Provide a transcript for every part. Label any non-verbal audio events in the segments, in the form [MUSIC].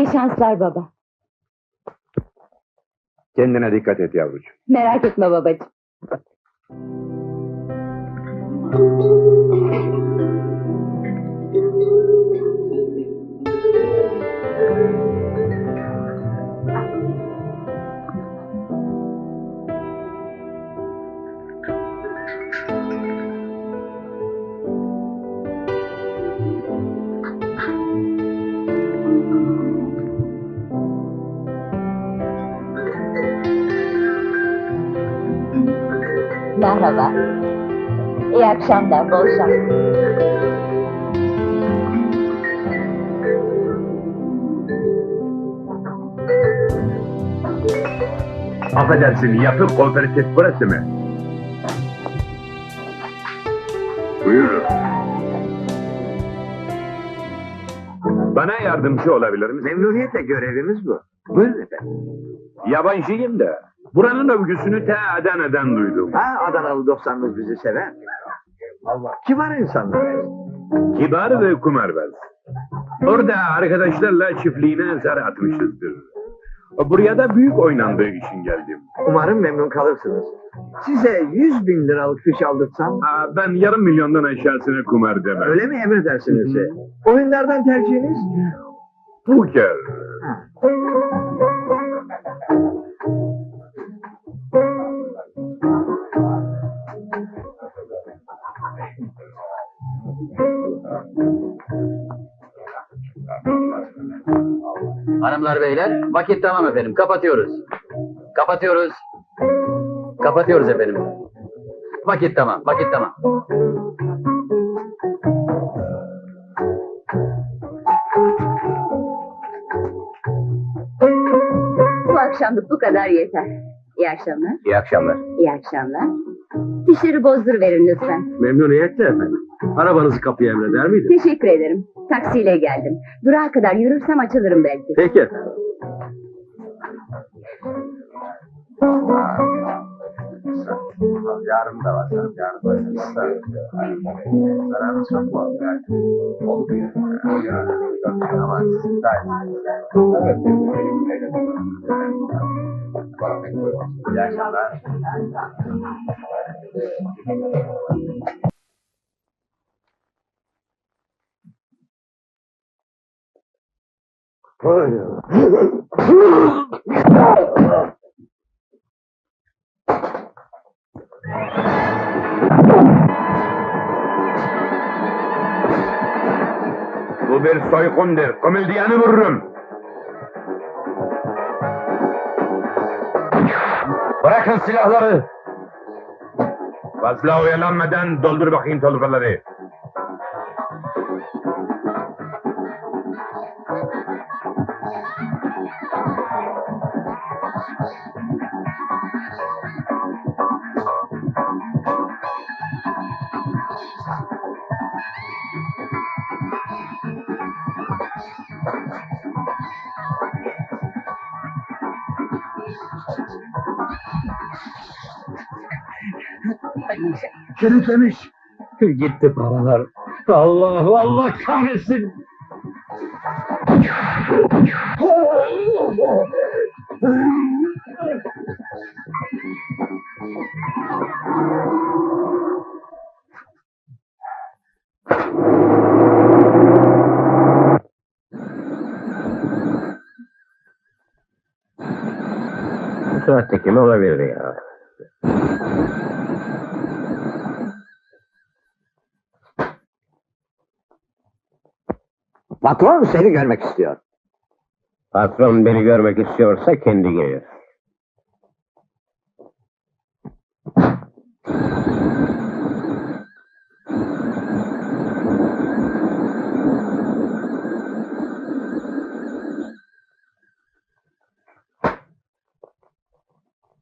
İyi şanslar baba. Kendine dikkat et yavrucuğum. Merak etme babacığım. Merhaba. İyi akşamlar, bol şans. Affedersin, yapı kooperatif burası mı? Buyurun. Bana yardımcı olabilir misin? Memnuniyetle görevimiz bu. Buyurun efendim. Yabancıyım da. Buranın övgüsünü te Adana'dan duydum. Ha Adanalı dostlarımız bizi sever. Allah. Kibar insanlar. Kibar ve kumarbaz. Orada arkadaşlarla çiftliğine zar atmışızdır. Buraya da büyük oynandığı için geldim. Umarım memnun kalırsınız. Size 100 bin liralık fiş aldırtsam Aa, ben yarım milyondan aşağısına kumar demem. öyle mi emredersiniz? Oyunlardan tercihiniz? Poker. Hanımlar beyler vakit tamam efendim kapatıyoruz. Kapatıyoruz. Kapatıyoruz efendim. Vakit tamam vakit tamam. Bu akşamlık bu kadar yeter. İyi akşamlar. İyi akşamlar. İyi akşamlar. Fişleri bozdur verin lütfen. Memnuniyetle efendim. Arabanızı kapıya emreder miydi? Teşekkür ederim. Taksiyle geldim. Durağa kadar yürürsem açılırım belki. Peki efendim. Yarın da var. Yarın da Zararı çok var. Olmuyor. Ama İyi akşamlar. Bu bir soygundur. Komedyanı vururum. Bırakın silahları. Fazla oyalanmadan doldur bakayım tolgaları. Kilitlemiş. Gitti paralar. Allah Allah kahretsin. Bu saatte kim olabilir ya? Patron seni görmek istiyor. Patron beni görmek istiyorsa kendi gelir.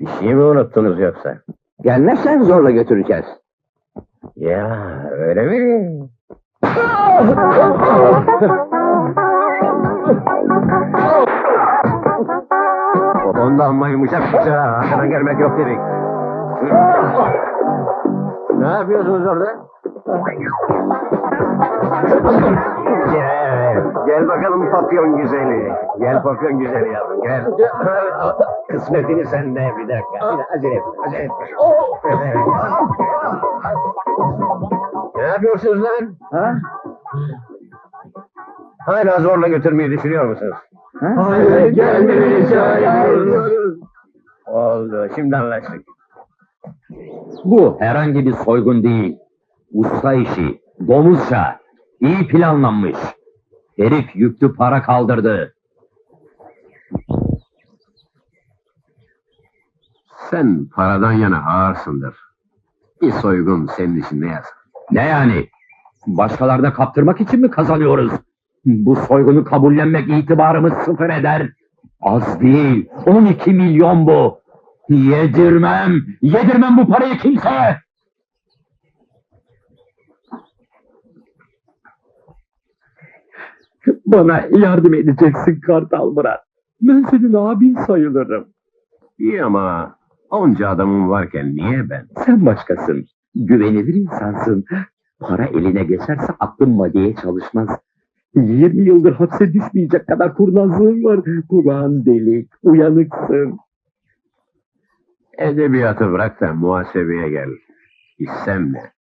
Bir şey mi unuttunuz yoksa? Gelmezsen zorla götüreceğiz. Ya öyle mi? [LAUGHS] Mı yumuşak sıcağı? Arkadan gelmek yok dedik. ne yapıyorsunuz orada? Gel, gel bakalım papyon güzeli. Gel papyon güzeli yavrum gel. Kısmetini bir dakika. Bir dakika, acele etme, acele etme. ne yapıyorsunuz lan? Ha? Hala zorla götürmeyi düşünüyor musunuz? Hayır, gelmeyeceğiz. Oldu, şimdi anlaştık. Bu herhangi bir soygun değil. Usta işi, domuzca, iyi planlanmış. Herif yüklü para kaldırdı. Sen paradan yana ağırsındır. Bir soygun senin için ne yazık. Ne yani? Başkalarına kaptırmak için mi kazanıyoruz? Bu soygunu kabullenmek itibarımız sıfır eder. Az değil, 12 milyon bu. Yedirmem, yedirmem bu parayı kimseye. Bana yardım edeceksin Kartal Murat. Ben senin abin sayılırım. İyi ama onca adamın varken niye ben? Sen başkasın. Güvenilir insansın. Para eline geçerse aklın maddeye çalışmaz. 20 yıldır hapse düşmeyecek kadar kurnazlığın var. Kulağın delik, uyanıksın. Edebiyatı bırak da muhasebeye gel. İstem ne?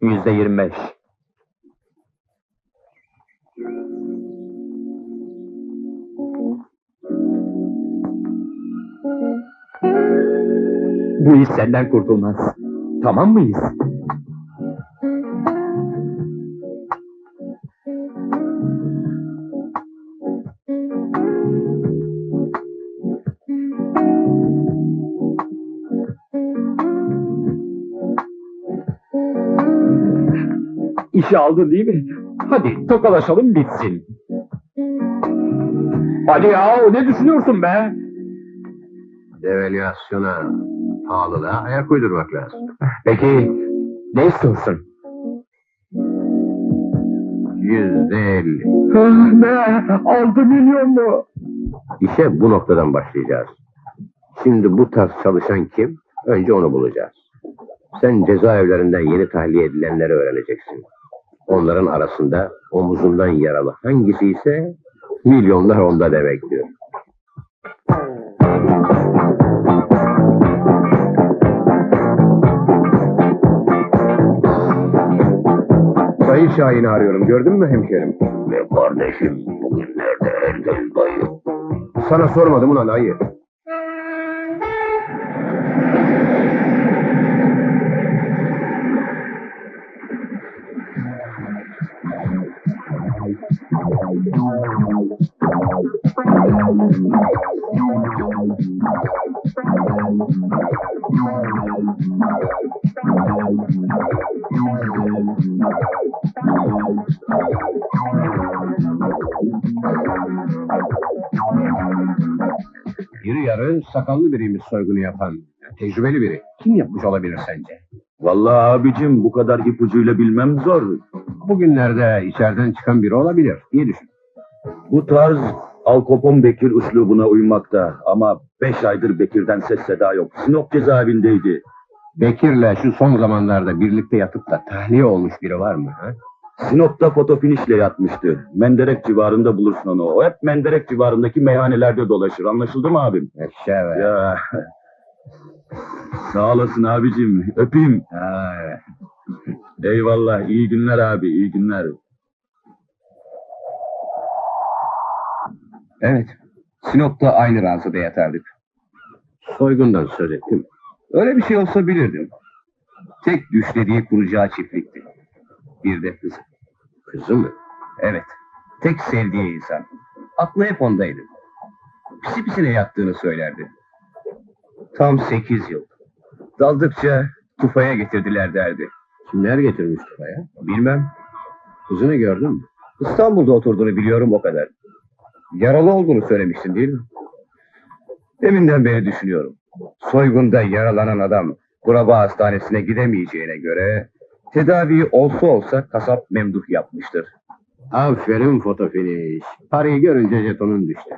Yüzde yirmi beş. Bu iş senden kurtulmaz. Tamam mıyız? İşi aldın değil mi? Hadi tokalaşalım bitsin. Hadi ya ne düşünüyorsun be? Devalüasyona, pahalılığa ayak uydurmak lazım. Peki ne istiyorsun? Yüzde elli. ne? Altı milyon mu? İşe bu noktadan başlayacağız. Şimdi bu tarz çalışan kim? Önce onu bulacağız. Sen cezaevlerinden yeni tahliye edilenleri öğreneceksin. Onların arasında omuzundan yaralı hangisi ise milyonlar onda demektir. Sayın Şahin'i arıyorum. Gördün mü hemşerim? Ve kardeşim bugünlerde herkes dayı. Sana sormadım ulan ayı. İri yarı sakallı biriymiş soygunu yapan. Tecrübeli biri. Kim yapmış olabilir sence? Vallahi abicim bu kadar ipucuyla bilmem zor. Bugünlerde içeriden çıkan biri olabilir diye düşün. Bu tarz Al Capone Bekir üslubuna uymakta ama beş aydır Bekir'den ses seda yok. Sinop cezaevindeydi. Bekir'le şu son zamanlarda birlikte yatıp da tahliye olmuş biri var mı? Ha? Sinop'ta fotofinişle yatmıştı. Menderek civarında bulursun onu. O hep Menderek civarındaki meyhanelerde dolaşır. Anlaşıldı mı abim? Şeve. Ya. [LAUGHS] Sağ olasın abicim. Öpeyim. Ha. Eyvallah. İyi günler abi. iyi günler. Evet. Sinop'ta aynı ranzada yatardık. Soygundan söz ettim. Öyle bir şey olsa bilirdim. Tek düşlediği kuracağı çiftlikti. Bir de kızı. Kızı mı? Evet. Tek sevdiği insan. Aklı hep ondaydı. Pisi pisine yattığını söylerdi. Tam sekiz yıl. Daldıkça tufaya getirdiler derdi. Kimler getirmiş tufaya? Bilmem. Kızını gördün mü? İstanbul'da oturduğunu biliyorum o kadar. Yaralı olduğunu söylemiştin değil mi? Deminden beri düşünüyorum. Soygunda yaralanan adam kuraba hastanesine gidemeyeceğine göre tedavi olsa olsa kasap memduh yapmıştır. Aferin fotofiniş. Parayı görünce jetonun düştü.